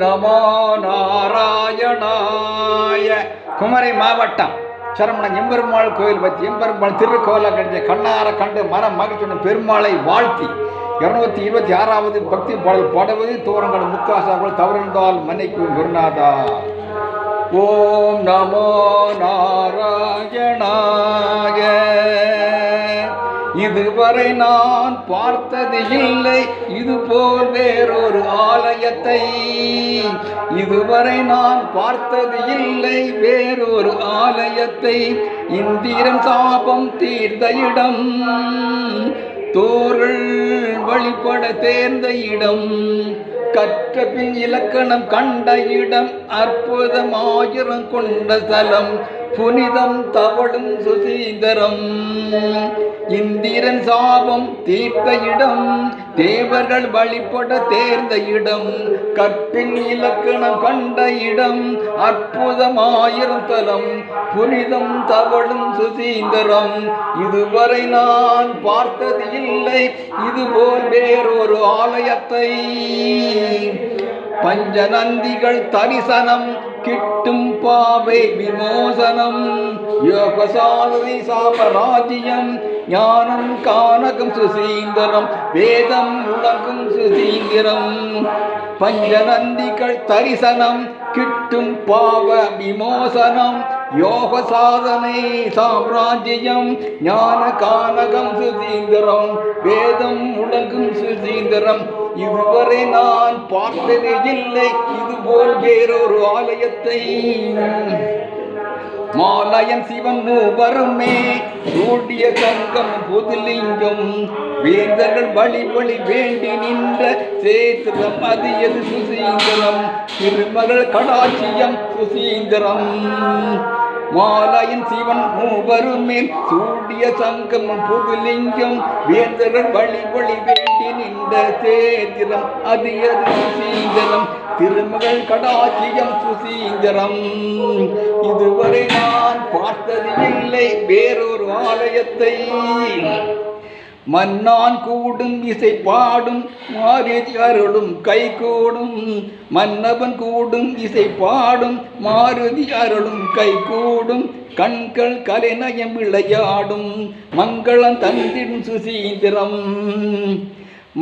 நமோ நாராயணாய. குமரி மாவட்டம். சரமணன் எம்பெருமாள் கோயில் பற்றி எம்பெருமாள் திருக்கோலம் கண்ட கண்ணார கண்டு மரம் மகிழ்ச்சி பெருமாளை வாழ்த்தி இருநூத்தி இருபத்தி ஆறாவது பக்தி பாடல் பாடுவது தோரங்கள் முக்காசாக்கள் தவறிருந்தால் மன்னிக்கும் குருநாதா. ஓம் நமோ நாராயணாய. இதுவரை நான் பார்த்தது இல்லை இதுபோல் வேறொரு ஆலயத்தை இதுவரை நான் பார்த்தது இல்லை வேறொரு ஆலயத்தை. இந்திரன் சாபம் தீர்ந்த இடம் தோர்கள் வழிபட தேர்ந்த இடம். கற்ற பின் இலக்கணம் கண்ட இடம் அற்புதம் ஆயிரம் கொண்ட தலம் புனிதம் தவடும் சுசீந்தரம். இந்திரன் சாபம் தீர்த்த இடம் தேவர்கள் வழிபட தேர்ந்த இடம் கற்பின் இலக்கணம் கண்ட இடம் அற்புதமாயிரம் தலம் புனிதம் தவழும் சுசீந்தரம். இதுவரை நான் பார்த்தது இல்லை இதுபோல் வேறொரு ஆலயத்தை. பஞ்சநந்திகள் தரிசனம் கிட்டும் பாவை விமோசனம் யோகசாலை சாமராஜ்யம் ஞானம் கானகம் சுசீந்திரம் வேதம் உலகும் சுசீந்திரம். பஞ்சநந்திகள் தரிசனம் கிட்டும் பாவ விமோசனம். யோக சாதனை சாம்ராஜ்யம் ஞான கானகம் சுதீந்திரம் வேதம் முழங்கும் சுதீந்திரம் இதுவரை நான் பார்த்ததே இல்லை. இதுபோல் வேறொரு ஆலயத்தை மாலயன் சிவன் மூவருமே சூடிய சங்கம் புதுலிங்கம். வேந்தர்கள் வழி வழி வேண்டி நின்ற சேத்திரம் அது எது சுசீந்திரம்? திருமகள் கடாட்சியம் சுசீந்திரம். மாலையின் சிவன் மூவருமே சூடிய சங்கம் புதுலிங்கம். வேந்தர்கள் வழி வழி வேண்டி நின்ற சேத்திரம் அது எது சுசீந்திரம்? திருமகள் கடாட்சியம் சுசீந்திரம். வேறொரு ஆலயத்தை. மன்னான் கூடும் இசை பாடும் மாருதி அருளும் கை கூடும் மன்னவன் கூடும் இசை பாடும் மாருதி அருளும் கை கூடும் கண்கள் கலைநயம் விளையாடும் மங்களம் தந்திடும் சுசீந்திரம்.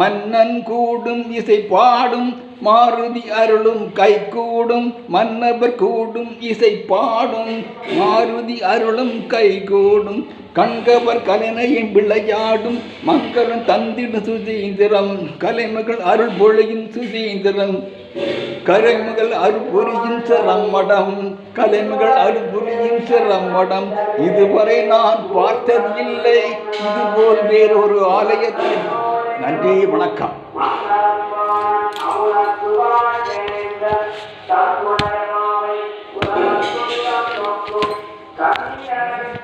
மன்னன் கூடும் இசை பாடும் மாருதி அருளும் கை கூடும் மன்னவர் கூடும் இசை பாடும். மாருதி அருளும் கை கூடும் கண்கவர் கலைனையும் விளையாடும். மக்களும் தந்திடும் சுதீந்திரம் கலைமகள் அருள் பொழியின் சுதீந்திரம். கலைமகள் அருள்புரியின் சிரமடம் கலைமகள் அருள்புரியின் சிரமடம். இதுவரை நான் பார்த்ததில்லை. இதுபோல் வேறொரு ஆலயத்தில். நன்றி வணக்கம். Thank you.